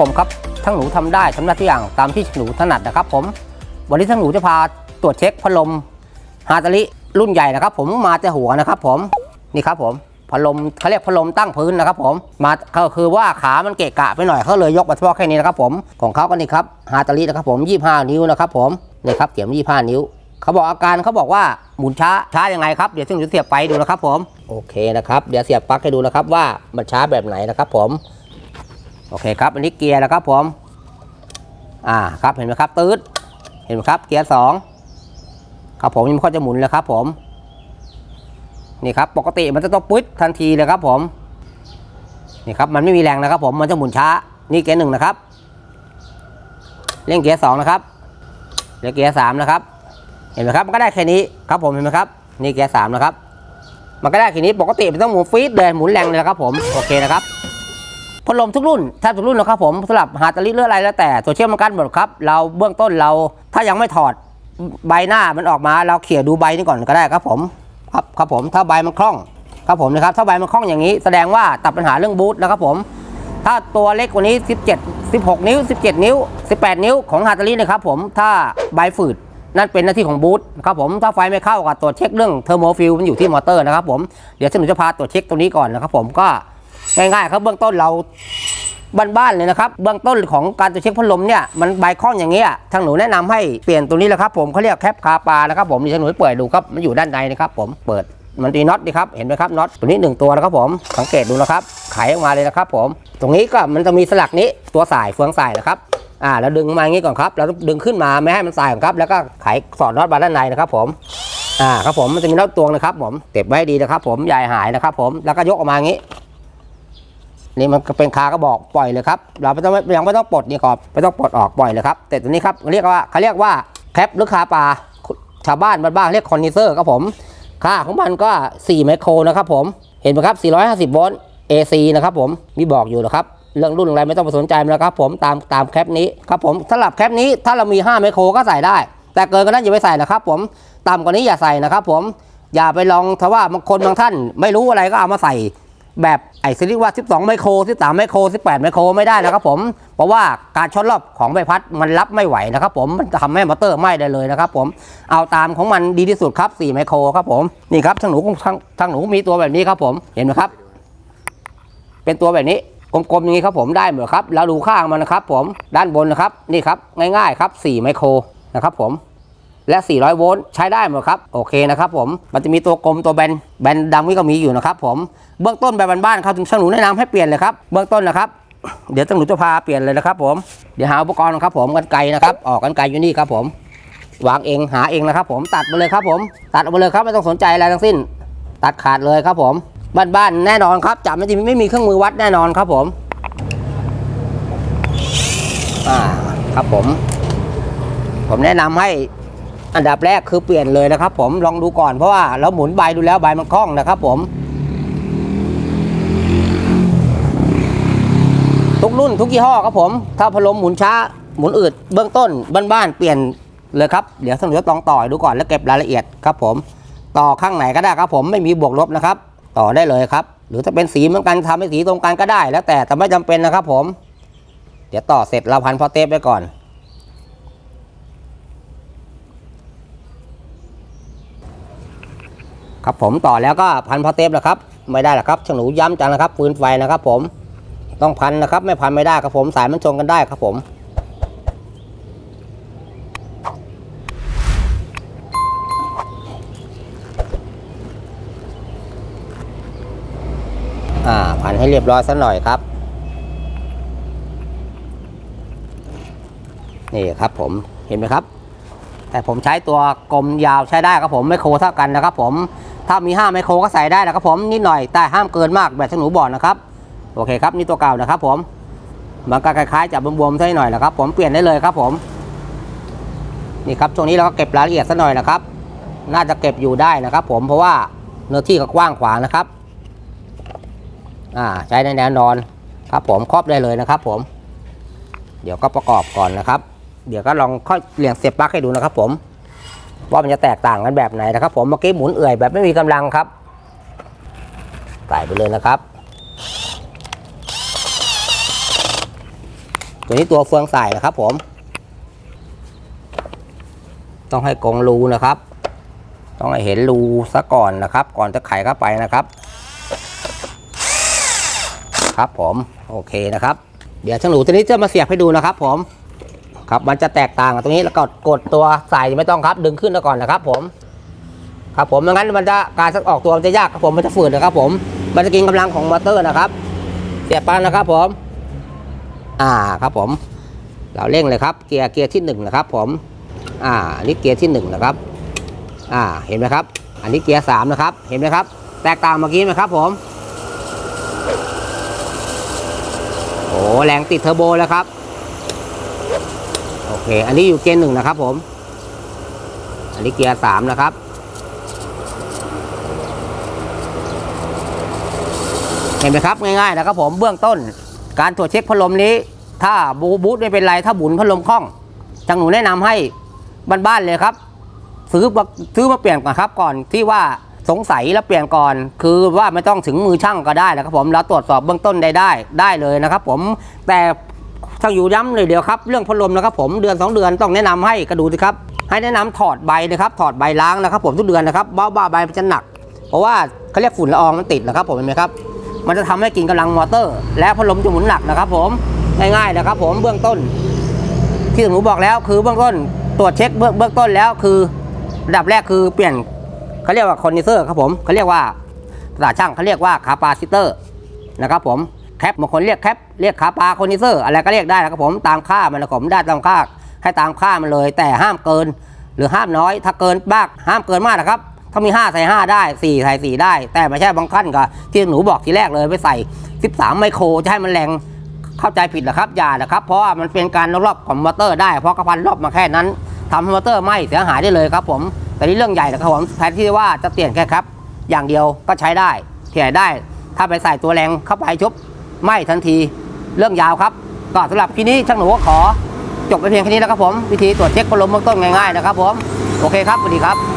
ผมครับทั้งหนูทำได้ทำได้ทุกอย่างตามที่หนูถนัดนะครับ ผมวันนี้ทั้งหนูจะพาตรวจเช็คพัดลมฮาตาลิรุ่นใหญ่นะครับ ผมมาแต่หัวนะครับ ผมนี่ครับผมพัดลมเขาเรียกพัดลมตั้งพื้นนะครับ ผมมาก็คือว่าขามันเกะกะไปหน่อยเขาเลยยกมาเฉพาะแค่นี้นะครับ ผมของเขาก็นี่ครับฮาตาลินะครับ ผม 25 นิ้วนะครับ ผมนี่ครับเขียน25 นิ้วเขาบอกอาการเขาบอกว่าหมุนช้าช้ายังไงครับเดี๋ยวซึ่งจะเสียบไปดูนะครับ ผมโอเคนะครับ เดี๋ยวเสียบปลั๊กให้ดูนะครับว่ามันช้าแบบไหนนะครับ ผม โอเคครับ อันนี้เกียร์นะครับผมอ่าครับเห็นไหมครับตืดเห็นไหมครับเกียร์สองครับผมยังค่อยจะหมุนเลยครับผมนี่ครับปกติมันจะต้องปุ๊บทันทีเลยครับผมนี่ครับมันไม่มีแรงนะครับผมมันจะหมุนช้านี่เกียร์หนึ่งนะครับเร่งเกียร์สองนะครับเร่งเกียร์สามนะครับ เห็นไหมครับมันก็ได้แค่นี้ครับผมเห็นไหมครับนี่เกียร์สามนะครับ มันก็ได้แค่นี้ปกติมันต้องหมุนฟีดเลยหมุนแรงเลยครับผมโอเคนะครับ พัดลมทุกรุ่นแทบทุกรุ่นนะครับผมสำหรับฮาตาลิเรืออะไรแล้วแต่ตัวเชื่อมมันกันหมดครับเราเบื้องต้นเราถ้ายังไม่ถอดใบหน้ามันออกมา เราเขี่ยดูใบนี่ก่อนก็ได้ครับผมครับครับผมถ้าใบมันคล่องครับผมนะครับถ้าใบมันคล่องอย่างนี้ แสดงว่าตัดปัญหาเรื่องบูทนะครับผมถ้าตัวเล็กกว่านี้ 17 16 นิ้ว 17 นิ้ว 18 นิ้วของฮาตาลินะครับผมถ้าใบฝืดนั่นเป็นหน้าที่ของบูทครับผมถ้าไฟไม่เข้ากับตรวจเช็คเรื่องเทอร์โมฟิลมันอยู่ที่มอเตอร์นะครับผมเดี๋ยวฉันจะพาตรวจเช็คตรงนี้ก่อนนะครับผมก็ ง่ายๆครับเบื้องต้นเราบ้านๆเลยนะครับเบื้องต้นของการตรวจเช็คพัดลมเนี่ยมันใบคล้องอย่างเงี้ยทางหนูแนะนำให้เปลี่ยนตัวนี้แหละครับผมเขาเรียกแคปคาปานะครับผมดิฉันหนูเปิดดูครับมันอยู่ด้านในนะครับผมเปิดมันตีน็อตดีครับเห็นไหมครับน็อตตัวนี้หนึ่งตัวนะครับผมสังเกตดูนะครับไขออกมาเลยนะครับ ผม ตรงนี้ก็มันจะมีสลักนี้ตัวสายเฟืองสายนะครับอ่าแล้วดึงมาอย่างนี้ก่อนครับแล้วดึงขึ้นมาไม่ให้มันสายก่อนครับ แล้วก็ไขสอดน็อตมาด้านในนะครับผมอ่าครับผมมันจะมีน็อตตวงนะครับ ผมเก็บไว้ดีนะครับ ผมยาใหญ่หายนะครับ ผมแล้วก็ยกออกมาอย่างนี้ นี่มันเป็นคากระบอกปล่อยเลยครับ เราไม่ต้องยังไม่ต้องปลดนี่ก่อนไม่ต้องปลดออกปล่อยเลยครับ แต่ตัวนี้ครับเรียกว่าเขาเรียกว่าแคปหรือคาปลาชาวบ้านบ้านเรียกคอนดิเซอร์ครับผม ค่าของมันก็ 4 ไมโครนะครับผม เห็นไหมครับ 450 โวลต์ AC นะครับผม มีบอกอยู่นะครับ เรื่องรุ่นอะไรไม่ต้องไปสนใจมันแล้วครับผมตามตามแคปนี้ครับผมสำหรับแคปนี้ถ้าเรามี 5 ไมโครก็ใส่ได้ แต่เกินกว่านั้นอย่าไปใส่นะครับผม ต่ำกว่านี้อย่าใส่นะครับผม อย่าไปลองถ้าว่าบางคนบางท่าน ไม่รู้อะไรก็เอามาใส่ แบบไอ้ซีรีส์ว่า 12 ไมโคร 13 ไมโคร 18 ไมโครไม่ได้นะครับผม เพราะว่าการช็อตรอบของใบพัดมันรับไม่ไหวนะครับผม มันทำให้มอเตอร์ไหม้ได้เลยนะครับผม เอาตามของมันดีที่สุดครับ 4 ไมโครครับผม นี่ครับทางหนูทางทางหนูมีตัวแบบนี้ครับผม เห็นไหมครับ เป็นตัวแบบนี้กลมๆอย่างนี้ครับผมได้หมดครับ แล้วดูข้างมันนะครับผม ด้านบนนะครับ นี่ครับ ง่ายๆครับ 4 ไมโครนะครับผม และ 400 โวลต์ใช้ได้หมดครับ โอเคนะครับผม มันจะมีตัวกลมตัวแบน แบนดำนี่ก็มีอยู่นะครับผม เบื้องต้นแบบบ้านๆเขาถึงช่างหนูแนะนำให้เปลี่ยนเลยครับ เบื้องต้นนะครับ เดี๋ยวช่างหนูจะพาเปลี่ยนเลยนะครับผม เดี๋ยวหาอุปกรณ์นะครับผมกันไกลนะครับ ออกกันไกลอยู่นี่ครับผม วางเองหาเองนะครับ ผม ตัดไปเลยครับผม ตัดออกไปเลยครับไม่ต้องสนใจอะไรทั้งสิ้น ตัดขาดเลยครับผม บ้านๆแน่นอนครับจับไม่จะไม่มีเครื่องมือวัดแน่นอนครับผม อ่า ครับผมผมแนะนำให้ อันดับแรกคือเปลี่ยนเลยนะครับผมลองดูก่อนเพราะว่าเราหมุนใบดูแล้วใบมันคล่องนะครับผม ทุกรุ่นทุกยี่ห้อครับผม ถ้าพัดลมหมุนช้าหมุนอืดเบื้องต้นบ้านๆเปลี่ยนเลยครับเดี๋ยวสนุกจะลองต่อดูก่อนแล้วเก็บรายละเอียดครับผม ต่อข้างไหนก็ได้ครับผมไม่มีบวกลบนะครับ ต่อได้เลยครับ หรือถ้าเป็นสีเหมือนกันทำให้สีตรงกันก็ได้ แล้วแต่แต่ไม่จำเป็นนะครับผม เดี๋ยวต่อเสร็จเราพันพอเทปไว้ก่อน ครับผมต่อแล้วก็พันพอเทปแล้วครับไม่ได้หรอกครับช่างหนูย้ำจังนะครับฟืนไฟนะครับผมต้องพันนะครับไม่พันไม่ได้ครับผมสายมันชนกันได้ครับผมอ่าพันให้เรียบร้อยสักหน่อยครับ นี่ครับผมเห็นไหมครับ แต่ผมใช้ตัวกลมยาวใช้ได้ครับผมไมโครเท่ากันนะครับผมถ้ามี 5 ไมโครก็ใส่ได้นะครับผมนิดหน่อยแต่ห้ามเกินมากแบบที่หนูบอกนะครับโอเคครับนี่ตัวเก่านะครับผมมันก็คล้ายๆจะบวมๆสักหน่อยนะครับ ผมเปลี่ยนได้เลยครับผมนี่ครับช่วงนี้เราก็เก็บรายละเอียดสักหน่อยนะครับ น่าจะเก็บอยู่ได้นะครับ ผมเพราะว่าเนื้อที่ก็กว้างขวางนะครับอ่าใช้ได้แน่นอนครับผมครอบได้เลยนะครับ ผม เดี๋ยวก็ประกอบก่อนนะครับ เดี๋ยวก็ลองค่อยเรียงเสียบปลั๊กให้ดูนะครับผม ว่ามันจะแตกต่างกันแบบไหนนะครับ ผมเมื่อกี้หมุนเอื่อยแบบไม่มีกำลังครับใส่ไปเลยนะครับ ตัวนี้ตัวเฟืองใส่นะครับ ผม ต้องให้กงรูนะครับ ต้องให้เห็นรูซะก่อนนะครับ ก่อนจะไขเข้าไปนะครับ ครับผมโอเคนะครับ เดี๋ยวช่างหนูตัวนี้จะมาเสียบให้ดูนะครับ ผม ครับมันจะแตกต่างกับตรงนี้แล้วก็กดตัวใส่ไม่ต้องครับ ดึงขึ้นแล้วก่อนนะครับผม ครับผมไม่งั้นมันจะการสักออกตัวมันจะยากครับผมมันจะฝืดนะครับ ผมมันจะกินกำลังของมอเตอร์นะครับ เสียบไปนะครับผม อ่าครับผม เราเร่งเลยครับ เกียร์เกียร์ที่หนึ่งนะครับ ผม อ่าอันนี้เกียร์ที่หนึ่งนะครับ อ่าเห็นไหมครับ อันนี้เกียร์สามนะครับ เห็นไหมครับ แตกต่างเมื่อกี้ไหมครับ ผมโอ้แรงติดเทอร์โบแล้วครับ โอเค อันนี้อยู่เกียร์หนึ่งนะครับผม อันนี้เกียร์สามนะครับ เห็นไหมครับง่ายๆนะครับผมเบื้องต้น การตรวจเช็คพัดลมนี้ ถ้าบูบูทไม่เป็นไรถ้าบุนพัดลมคล่องจังหนูแนะนำให้บ้านๆเลยครับ ซื้อมาซื้อมาเปลี่ยนก่อนครับก่อนที่ว่าสงสัยแล้วเปลี่ยนก่อน คือว่าไม่ต้องถึงมือช่างก็ได้นะครับผมเราตรวจสอบเบื้องต้นได้ได้ได้เลยนะครับผมแต่ ช่างอยู่ย้ำเลยเดียวครับเรื่องพัดลมนะครับผมเดือน 2 เดือนต้องแนะนำให้กระดูสิครับให้แนะนำถอดใบนะครับถอดใบล้างนะครับผมทุกเดือนนะครับบ้าบ้าใบมันจะหนัก เพราะว่าเขาเรียกฝุ่นละอองมันติดนะครับผมเห็นไหมครับมันจะทำให้กินกำลังมอเตอร์ และพัดลมจะหมุนหนักนะครับ ผมง่ายๆนะครับ ผมเบื้องต้น ที่หนูบอกแล้วคือเบื้องต้นตรวจเช็คเบื้องเบื้องต้นแล้วคือระดับแรกคือเปลี่ยนเขาเรียกว่าคอนดิเซอร์ครับผมเขาเรียกว่าภาษาช่างเขาเรียกว่าคาปาซิเตอร์นะครับผม แคปบางคนเรียกแคปเรียกคาปาคอนดิเซอร์อะไรก็เรียกได้นะครับผมตามค่ามันนะครับผมได้ตามค่าให้ตามค่ามันเลย แต่ห้ามเกิน หรือห้ามน้อย ถ้าเกินมากห้ามเกินมากนะครับถ้ามี 5 ใส่ 5 ได้ 4 ใส่ 4 ได้ แต่ไม่ใช่บางขั้นก็ที่หนูบอกทีแรกเลยไปใส่ 13 ไมโครจะให้มันแรงเข้าใจผิดนะครับอย่านะครับ เพราะว่ามันเป็นการรอบของมอเตอร์ได้เพราะกระพันรอบมาแค่นั้นทำให้มอเตอร์ไหม้เสียหายได้เลยครับผมแต่นี่เรื่องใหญ่นะครับผมแทนที่ว่าจะเปลี่ยนแค่ครับ อย่างเดียวก็ใช้ได้เปลี่ยได้ ถ้าไปใส่ตัวแรงเข้าไปชุบ ไหม้ทันทีเรื่องยาวครับก็สำหรับที่นี้ช่างหนูก็ขอ จบไปเพียงแค่นี้แล้วครับผม วิธีตรวจเช็คพัดลมเบื้องต้นง่ายๆนะครับผม โอเคครับสวัสดีครับ